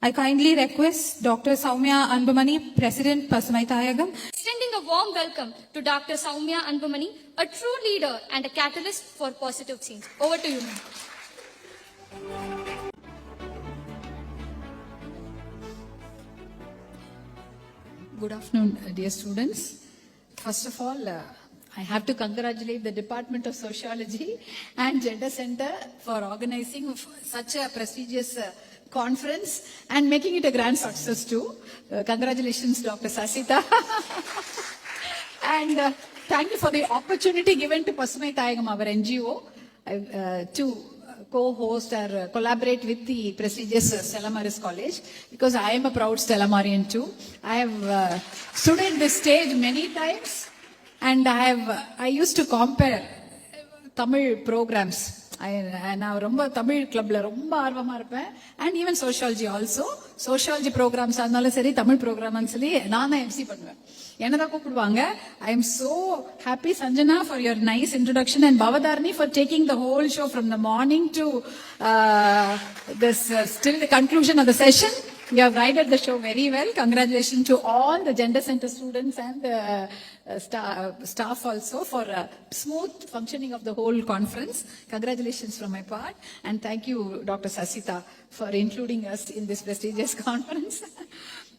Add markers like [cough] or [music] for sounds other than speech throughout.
I kindly request Dr. Soumya Anbumani, President Pasumai Tayagam, Extending a warm welcome to Dr. Soumya Anbumani, a true leader and a catalyst for positive change. Over to you, ma'am. Good afternoon, uh, dear students. First of all, uh, I have to congratulate the Department of Sociology and Gender Center for organizing such a prestigious uh, conference and making it a grand success too. Uh, congratulations, Dr. Sasita. [laughs] and uh, thank you for the opportunity given to Pasumai Tayagam, our NGO, uh, to uh, co-host or uh, collaborate with the prestigious uh, Stella Maris College because I am a proud Stella Marian too. I have uh, stood in this stage many times and I have I used to compare Tamil programs நான் ரொம்ப தமிழ் கிளப்ல ரொம்ப ஆர்வமா இருப்பேன். And even sociology also sociology ப்ரோக்ராம்ஸா இருந்தாலும் சரி தமிழ் ப்ரோக்ராம்னு சொல்லி நான் தான் எம்சி பண்ணுவேன். என்னதான் கூப்பிடுவாங்க. I am so happy Sanjana for your nice introduction and Bhavatharani for taking the whole show from the morning to this still the conclusion of the session You have guided the show very well. Congratulations to all the gender center students and sta- uh, staff also for uh, smooth functioning of the whole conference. Congratulations from my part. And thank you, Dr. Sasita, for including us in this prestigious [laughs] conference.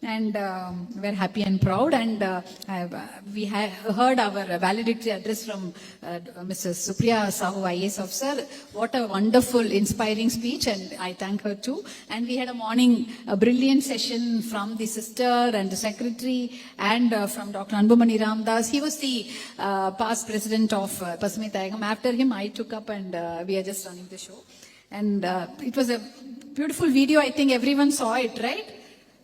And um, we're happy and proud. And uh, uh, we heard our valedictory address from uh, Mrs. Supriya Sahu, IAS officer. What a wonderful, inspiring speech, and I thank her too. And we had a morning, a brilliant session from the sister and the secretary, and uh, from Dr. Anbumani Ramdas. He was the uh, past president of uh, Pasmi Tayagam. After him, I took up, and uh, we are just running the show. And uh, it was a beautiful video. I think everyone saw it, right?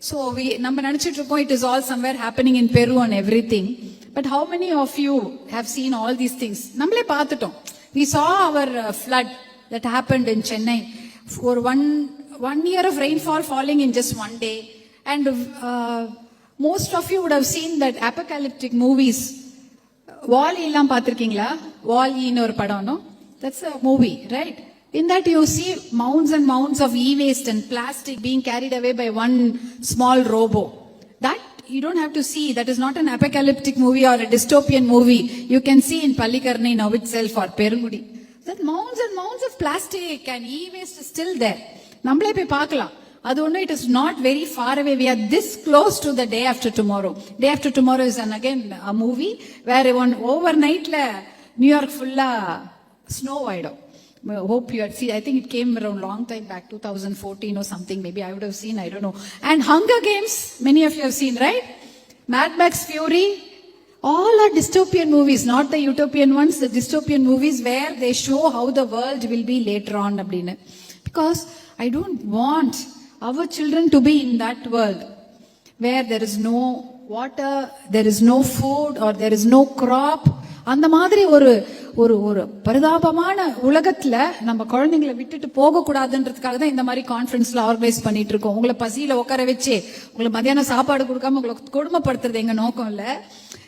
So we நம்ம நினைச்சிட்டு இருக்கோம் it is all somewhere happening in Peru and everything but how many of you have seen all these things நம்மளே பார்த்துட்டோம். We saw our flood that happened in Chennai ஒரு one one year of rainfall falling in just one day and most of you would have seen that apocalyptic movies Vaali எல்லாம் பார்த்திருக்கீங்களா? வாலின்னு ஒரு படம்னு that's a movie right In that you see mounds and mounds of e-waste and plastic being carried away by one small robo. That you don't have to see. That is not an apocalyptic movie or a dystopian movie. You can see in Palikarni now itself or Perugudi. That mounds and mounds of plastic and e-waste is still there. நம்மளே போய் பார்க்கலாம் அது ஒன்றும் it is not very far away we are this close to the day after tomorrow day after tomorrow is an again a movie வேற one over நைட்ல New York ஃபுல்லா snow ஆயிடும் hope you had seen. I think it came around long time back, 2014 or something. Maybe I would have seen. I don't know. And Hunger Games, many of you have seen, right? Mad Max Fury. All are dystopian movies, not the utopian ones. The dystopian movies where they show how the world will be later on, Because I don't want our children to be in that world where there is no water, there is no food, or there is no crop அந்த மாதிரி ஒரு ஒரு ஒரு பரிதாபமான உலகத்துல நம்ம குழந்தைங்களை விட்டுட்டு போக கூடாதுன்றதுக்காக தான் இந்த மாதிரி கான்ஃபரன்ஸ்ல ஆர்கனைஸ் பண்ணிட்டு இருக்கோம் உங்களை பசியில உட்கார வச்சு உங்களை மதியானம் சாப்பாடு கொடுக்காம உங்களை கொடுமைப்படுத்துறது எங்க நோக்கம் இல்ல.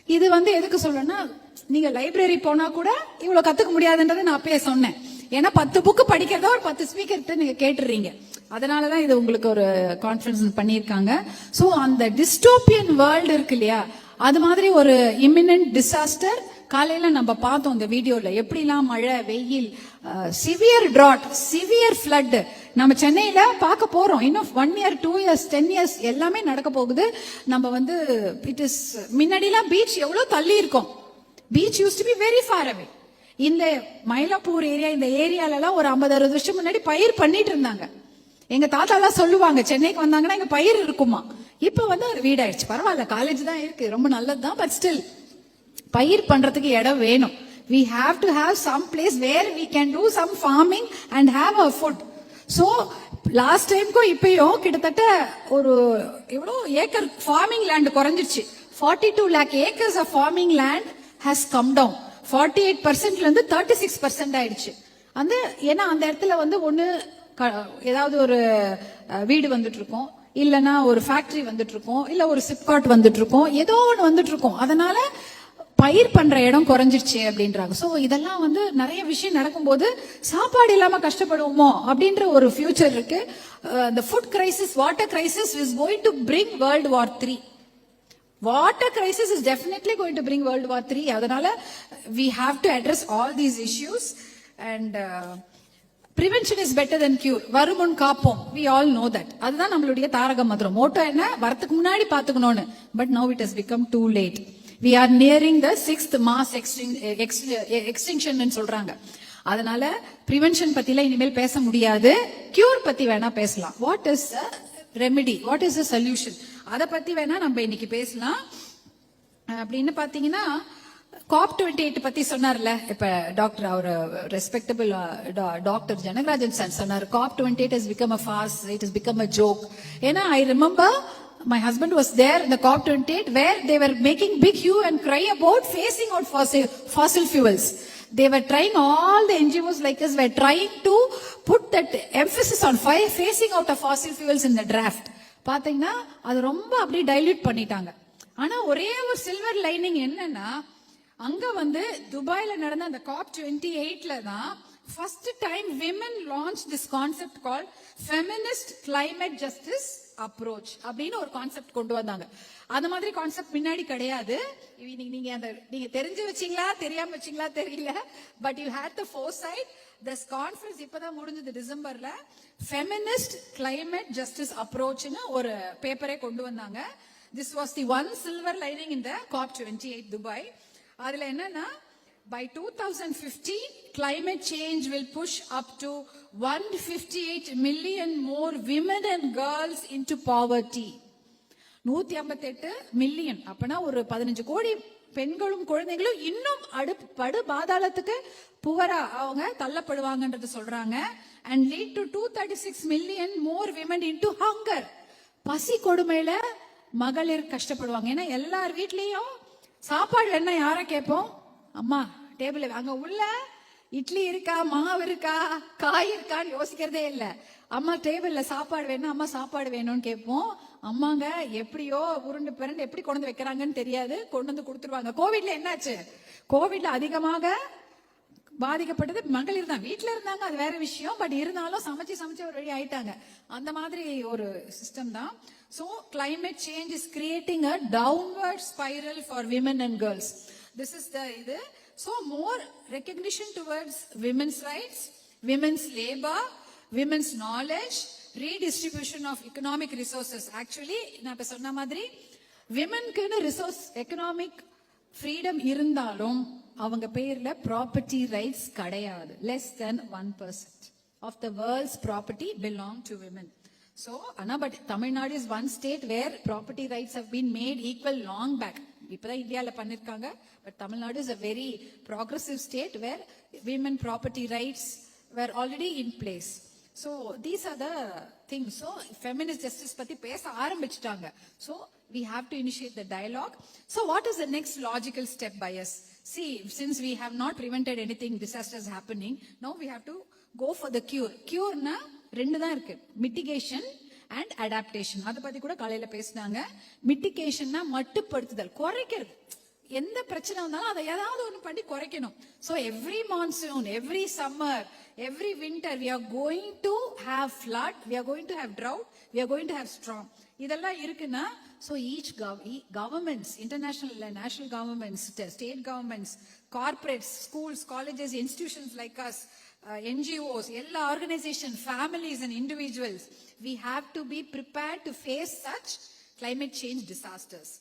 இது வந்து எதுக்கு சொல்லணும்னா நீங்க லைப்ரரி போனா கூட இவ்வளவு கத்துக்க முடியாதுன்றதை நான் அப்பயே சொன்னேன். ஏன்னா பத்து புக்கு படிக்கிறதா ஒரு பத்து ஸ்பீக்கர்கிட்ட நீங்க கேட்டுறீங்க. அதனாலதான் இது உங்களுக்கு ஒரு கான்ஃபரன்ஸ் பண்ணியிருக்காங்க. சோ அந்த டிஸ்டோபியன் வேர்ல்டு இருக்கு இல்லையா? அது மாதிரி ஒரு இமினன்ட் டிசாஸ்டர் காலையில நம்ம பார்த்தோம் இந்த வீடியோல எப்படிலாம் மழை வெயில் சிவியர் ட்ராட் சிவியர் ஃபிளட் நம்ம சென்னையில பார்க்க போறோம். இன்னும் one year two years ten years எல்லாமே நடக்க போகுது. நம்ம வந்து இட் இஸ் முன்னாடிலாம் பீச் எவ்வளோ தள்ளி இருக்கோம். Beach used to be very far away இந்த மயிலாப்பூர் ஏரியா இந்த ஏரியாலலாம் ஒரு ஐம்பது அறுபது வருஷம் முன்னாடி பயிர் பண்ணிட்டு இருந்தாங்க. எங்க தாத்தா எல்லாம் சொல்லுவாங்க சென்னைக்கு வந்தாங்கன்னா இங்க பயிர் இருக்குமா? இப்ப வந்து ஒரு வீடாயிடுச்சு பரவாயில்ல காலேஜ் தான் இருக்கு. ரொம்ப நல்லது தான் பட் ஸ்டில் பயிர் பண்றதுக்கு இடம் வேணும். We have to have some place where we can do some farming and have a food so last டைம்க்கும் இப்பயும் கிட்டத்தட்ட ஒரு எவ்வளோ ஏக்கர் ஃபார்மிங் லேண்ட் குறைஞ்சிருச்சு forty two lakh acres of farming land has come down forty eight பர்சன்ட்ல இருந்து thirty six percent ஆயிடுச்சு. அந்த ஏன்னா அந்த இடத்துல வந்து ஒன்று க- ஏதாவது ஒரு வீடு வந்துட்டு இருக்கும் இல்லைன்னா ஒரு ஃபேக்டரி வந்துட்டு இருக்கோம் இல்லை ஒரு சிப்காட் வந்துட்டு இருக்கோம் ஏதோ ஒன்று வந்துட்டு இருக்கோம் அதனால பயிர் பண்ற இடம் குறைஞ்சிருச்சு அப்படின்றாங்க. சோ இதெல்லாம் வந்து நிறைய விஷயம் நடக்கும்போது சாப்பாடு இல்லாம கஷ்டப்படுவோமோ அப்படின்ற ஒரு ஃபியூச்சர் இருக்கு. இந்த food crisis water crisis is going to bring world war three water crisis is definitely going to bring world war three அதனால we have to address all these issues and prevention is better than cure வருமுன் காப்போம். We all know that அதுதான் நம்மளுடைய தாரக மந்திரம். Moto என்ன? வரத்துக்கு முன்னாடி பாத்துக்கணும்னு but no it has become too late we are nearing the sixth mass extinction சொல்றாங்க. அதனால ப்ரிவென்ஷன் பத்தில இனிமேல் பேச முடியாது. கியூர் பத்தி வேணா பேசலாம். What is remedy what is a solution அதை பத்தி வேணா நம்ம இன்னைக்கு பேசலாம். அப்படின்னு பாத்தீங்கன்னா காப் டுவெண்ட்டி எயிட் பத்தி சொன்னார்ல. இப்ப டாக்டர் அவர் ரெஸ்பெக்டபிள் டாக்டர் ஜனகராஜன் சார் சொன்னார் COP twenty eight is become a fast it is become a joke ஏன்னா I remember my husband was there in the COP28 where they were making big hue and cry about phasing out fossil, fossil fuels. They were trying, all the NGOs like us were trying to put that emphasis on fire, phasing out of fossil fuels in the draft. பாத்தீங்கன்னா அது ரொம்ப அப்படியே dilute பண்ணிட்டாங்க ஆனா ஒரே ஒரு silver lining என்னன்னா அங்க வந்து துபாயில நடந்த அந்த காப் டுவெண்ட்டி எயிட்ல தான் first time women launch this concept call feminist climate justice approach அப்படின்னு ஒரு கான்செப்ட் கொண்டு வந்தாங்க. அந்த மாதிரி கான்செப்ட் முன்னாடி கிடையாது. இவ- நீங்க அந்த நீங்க தெரிஞ்சு வச்சீங்களா தெரியாம வச்சீங்களா தெரியல. But you had the foresight this conference இப்பதான் முடிஞ்சது டிசம்பர்ல. ஃபெமினிஸ்ட் கிளைமேட் ஜஸ்டிஸ் அப்ரோச்னு ஒரு பேப்பரே கொண்டு வந்தாங்க. This was the one silver lining இந்த காப் டுவெண்ட்டி எயிட் துபாய் அதுல என்னன்னா by 2050 climate change will push up to 158 million more women and girls into poverty. நூத்தி ஐம்பத்தெட்டு மில்லியன் அப்பனா ஒரு பதினஞ்சு கோடி பெண்களும் குழந்தைகளும் இன்னும் அடு படு பாதாளத்துக்கு புவரா அவங்க தள்ளப்படுவாங்கன்றது சொல்றாங்க. And lead to two thirty six million more women into hunger பசி கொடுமையில மகளிர் கஷ்டப்படுவாங்க. ஏன்னா எல்லார் வீட்லயும் சாப்பாடு என்ன யார கேட்போம்? அம்மா டேபிள் அங்க உள்ள இட்லி இருக்கா மாவு இருக்கா காய் இருக்கான்னு யோசிக்கிறதே இல்லை. அம்மா டேபிள்ல சாப்பாடு வேணும் அம்மா சாப்பாடு வேணும்னு கேட்போம். அம்மாங்க எப்படியோ உருண்டு பிறண்டு எப்படி கொண்டு வந்து வைக்கிறாங்கன்னு தெரியாது. கொண்டு வந்து கொடுத்துருவாங்க. கோவிட்ல என்னாச்சு? கோவிட்ல அதிகமாக பாதிக்கப்பட்டது மகளிர் தான். வீட்டில் இருந்தாங்க அது வேற விஷயம். பட் இருந்தாலும் சமைச்சு சமைச்சு ஒரு வழி ஆயிட்டாங்க. அந்த மாதிரி ஒரு சிஸ்டம் தான். So climate change is creating a downward spiral for women and girls this is the இது. So more recognition towards women's rights women's labour women's knowledge redistribution of economic resources actually நான் இப்போ சொன்ன மாதிரி விமென்க்குன்னு resource economic freedom இருந்தாலும் அவங்க பேர்ல property rights கிடையாது. Less than one percent of the world's property belong to women so ஆனால் but Tamil Nadu is one state where property rights have been made equal long back இப்பதான் இந்தியால பண்ணிருக்காங்க but Tamil Nadu is a very progressive state where women property rights were already in place so these are the thing so feminist justice பத்தி பேச ஆரம்பிச்சிட்டாங்க so we have to initiate the dialogue. So, what is the next logical step by us? See, since we have not prevented anything disasters happening, now we have to go for the cure. Cure na ரெண்டு தான் இருக்கு mitigation and adaptation அதை பத்தி கூட காலையில பேசினாங்க. மிட்டிகேஷன்னா மட்டுப்படுத்துதல் குறைக்கிறது. எந்த பிரச்சனை வந்தாலும் அதை ஏதாவது ஒன்று பண்ணி குறைக்கணும். So every monsoon every summer every winter we are going to have flood we are going to have drought we are going to have strong இதெல்லாம் இருக்குன்னா so each governments international national governments state governments corporates schools colleges institutions like us Uh, NGOs எல்லா organisation families and individuals we have to be prepare to face such climate change disasters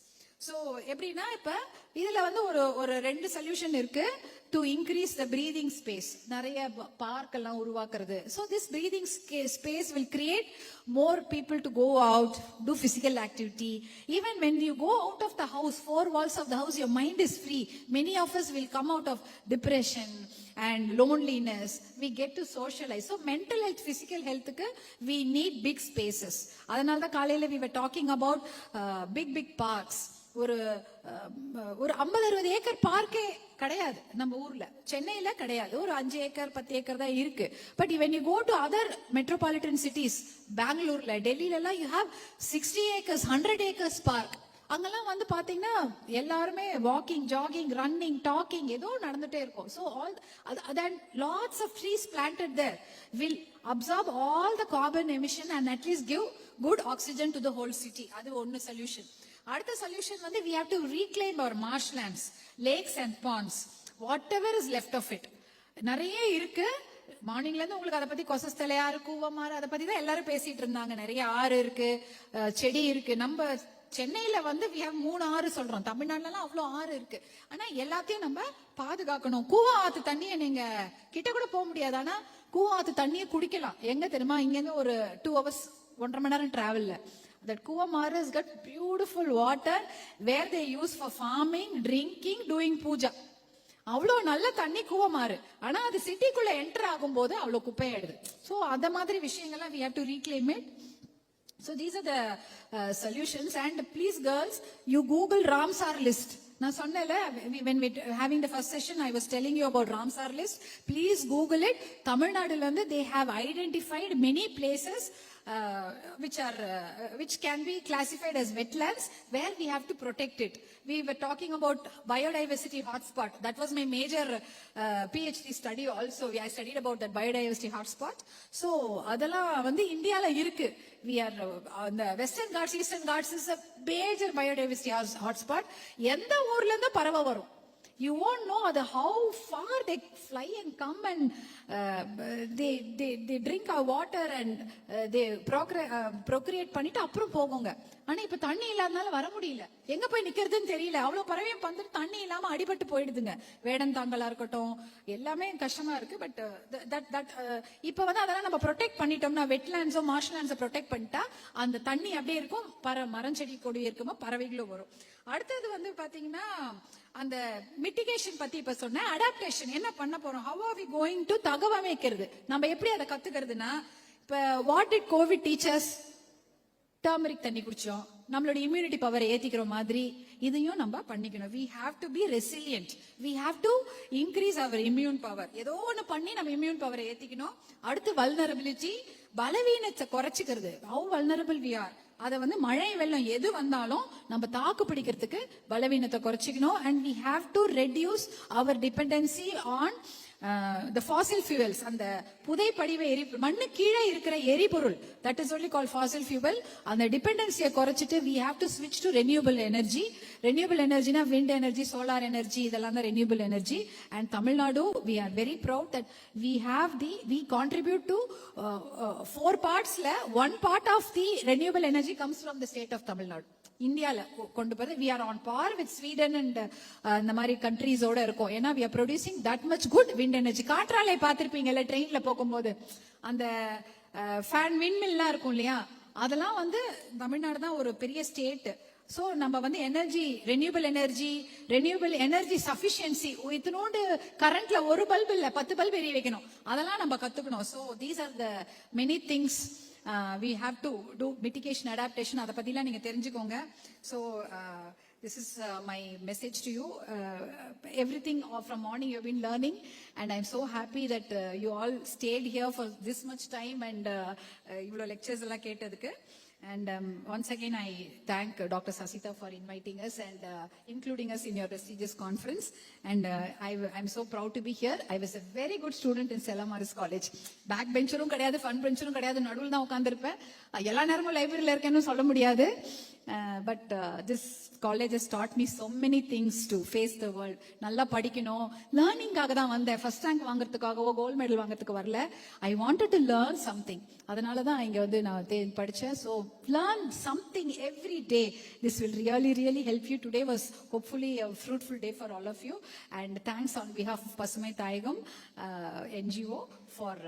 so எப்படின்னா இப்போ இதில் வந்து ஒரு ஒரு ரெண்டு solution இருக்கு. To increase the breathing space நிறைய பார்க் எல்லாம் உருவாக்குறது. So this breathing space will create more people to go out do physical activity even when you go out of the house four walls of the house your mind is free many of us will come out of depression and loneliness we get to socialise so mental health physical ஹெல்த்துக்கு we need big spaces அதனால தான் காலையில் we were talking about big big parks ஒரு ஒரு ஐம்பது அறுபது acre பார்க்கே கிடையாது நம்ம ஊர்ல. சென்னையில கிடையாது. ஒரு அஞ்சு ஏக்கர் பத்து ஏக்கர் தான் இருக்கு. But when you go to other metropolitan cities பெங்களூர்ல டெல்லியில எல்லாம் you have sixty acres hundred acres park அங்கெல்லாம் வந்து பாத்தீங்கன்னா எல்லாருமே வாக்கிங் ஜாகிங் ரன்னிங் டாக்கிங் ஏதோ நடந்துட்டே இருக்கும். So all then lots of trees planted there will absorb all the carbon emission and at least give good oxygen to the whole city அது ஒன்னு solution அடுத்த சொல்யூஷன் வந்து we have to reclaim our marsh lands lakes and ponds whatever is left of it நிறைய இருக்கு. மார்னிங்ல இருந்து உங்களுக்கு அதை பத்தி கொசஸ்தலையாறு கூவமாறு அதை பத்தி தான் எல்லாரும் பேசிட்டு இருந்தாங்க. நிறைய ஆறு இருக்கு செடி இருக்கு. நம்ம சென்னையில வந்து வி ஹவ் மூணு ஆறு சொல்றோம். தமிழ்நாடுலாம் அவ்வளோ ஆறு இருக்கு. ஆனா எல்லாத்தையும் நம்ம பாதுகாக்கணும். கூவா ஆத்து தண்ணியை நீங்க கிட்ட கூட போக முடியாது. ஆனா கூவா ஆத்து தண்ணியை குடிக்கலாம். எங்க தெரியுமா? இங்க இருந்து ஒரு டூ ஹவர்ஸ் ஒன்றரை மணி நேரம் டிராவல்ல That Kuwamara is got beautiful water where they use for farming drinking doing puja அவ்வளோ நல்ல தண்ணி கூவமாறு ஆனால் அது சிட்டிக்குள்ளே என்டர் ஆகும்போது அவ்வளோ குப்பையாயிடுது ஸோ அந்த மாதிரி விஷயங்கள்லாம் we have to reclaim it so these are the solutions and please girls you Google Ramsar list நான் சொன்னேன்ல we- when we having the first session I was telling you about Ramsar list. Please Google it. தமிழ்நாடுல இருந்து they have identified many places uh, which are uh, which can be classified as wetlands where we have to protect it. We were talking about biodiversity hotspot. That was my major uh, PhD study also. I studied about that biodiversity hotspot. So அதெல்லாம் வந்து இந்தியால இருக்கு. We are uh, the Western Ghats, Eastern Ghats is a major biodiversity hot- hotspot. எந்த ஊர்ல இருந்து பறவை வரும் you won't know the how far they fly and come and uh, they, they they drink our water and uh, they procre- uh, procreate பண்ணிட்டு அப்புறம் போகுங்க. ஆனா இப்ப தண்ணி இல்லாதனால வர முடியல. எங்க போய் நிக்கிறதுன்னு தெரியல. அவ்வளவு பறவையும் பந்துட்டு தண்ணி இல்லாம அடிபட்டு போயிடுதுங்க. வேடந்தாங்கலா இருக்கட்டும் எல்லாமே கஷ்டமா இருக்கு. பட் தட் தட் இப்ப வந்து அதெல்லாம் நம்ம ப்ரொடெக்ட் பண்ணிட்டோம்னா வெட்லேண்ட்ஸோ மார்ஷல் லேண்ட்ஸோ ப்ரொடெக்ட் பண்ணிட்டா அந்த தண்ணி அப்படியே இருக்கும். பற மரம் செடி கொடி இருக்குமோ பறவைகளும் வரும். அடுத்தது வந்து பாத்தீங்கன்னா அந்த மிட்டிகேஷன் பத்தி இப்ப சொன்னேன். அடாப்டேஷன் என்ன பண்ண போறோம்? How are we going to தகவமைக்கிறது நம்ம எப்படி அதை கத்துக்கிறதுனா இப்ப what it COVID teachers turmeric தண்ணி குடிச்சோம். நம்மளோட இம்யூனிட்டி பவரை ஏத்திக்கிற மாதிரி இதையும் நம்ம பண்ணிக்கணும். We have to be resilient we have to increase our immune power ஏதோ ஒண்ணு பண்ணி நம்ம இம்யூன் பவரை ஏத்திக்கணும். அடுத்து வல்னரபிலிட்டி பலவீனத்தை குறைச்சிக்கிறது. ஹவு வல்னரபிள் வி ஆர் அதை வந்து மழை வெள்ளம் எது வந்தாலும் நம்ம தாக்கு பிடிக்கிறதுக்கு பலவீனத்தை குறைச்சிக்கணும். And we have to reduce our dependency on the fossil fuels அந்த புதைப்படிவ எரி மண்ணு கீழே இருக்கிற எரிபொருள் that is only call fossil fuel அந்த டிபெண்டன்சியை குறைச்சிட்டு வி ஹாவ் டு ஸ்விட்ச் டு ரெனியூபிள் எனர்ஜி ரெனியூபிள் எனர்ஜினா விண்ட் எனர்ஜி சோலார் எனர்ஜி இதெல்லாம் தான் renewable energy and Tamil Nadu we are very proud that we have the we contribute to four பார்ட்ஸ்ல one part of the renewable energy comes from the state of Tamil Nadu இந்தியாவில் கொண்டு போகிறது we are on par with Sweden and இந்த மாதிரி கண்ட்ரீஸோட இருக்கும். ஏன்னா we are producing that much good wind energy காற்றாலை பார்த்துருப்பீங்கல்ல ட்ரெயின்ல போகும்போது. அந்த ஃபேன் விண்மில்லாம் இருக்கும் இல்லையா? அதெல்லாம் வந்து தமிழ்நாடு தான் ஒரு பெரிய ஸ்டேட் ஸோ நம்ம வந்து energy renewable energy renewable energy sufficiency இத்தினோண்டு கரண்ட்ல ஒரு பல்பு இல்லை பத்து பல்பு எரிய வைக்கணும். அதெல்லாம் நம்ம கத்துக்கணும். So these are the many things we have to do mitigation adaptation அதை பத்திலாம் நீங்க தெரிஞ்சுக்கோங்க. So this is my message to you everything from morning you been learning and I am so happy that you all stayed here for this much time and இவ்வளோ lectures எல்லாம் கேட்டதுக்கு And um, once again, I thank uh, Dr. Sasita for inviting us and uh, including us in your prestigious conference. And uh, I, I'm so proud to be here. I was a very good student in Stella Maris College. Back பெஞ்சரும் கிடையாது fun பெஞ்சரும் கிடையாது நடுவில் தான் உட்காந்துருப்பேன் எல்லா நேரமும் லைப்ரரியில் இருக்கேன்னு சொல்ல முடியாது but this college start me so many things to face the world நல்லா படிக்கணும். லேர்னிங்காக தான் வந்தேன். ஃபர்ஸ்ட் ரேங்க் வாங்குறதுக்காகவோ கோல்டு மெடல் வாங்குறதுக்கு வரல. I wanted to learn something அதனால தான் இங்கே வந்து நான் தே- so learn something every day this will really really help you today was hopefully fruitful day for all of you and thanks on behalf Pasumai Thayagam NGO for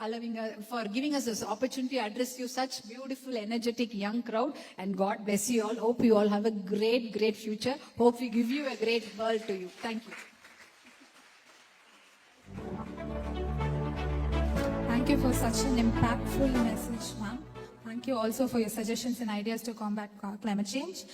allowing uh, for giving us this opportunity to address you such beautiful energetic young crowd. And god bless you all. Hope you all have a great great future. Hope we give you a great world to you. Thank you. Thank you for such an impactful message, ma'am. Thank you also for your suggestions and ideas to combat climate change.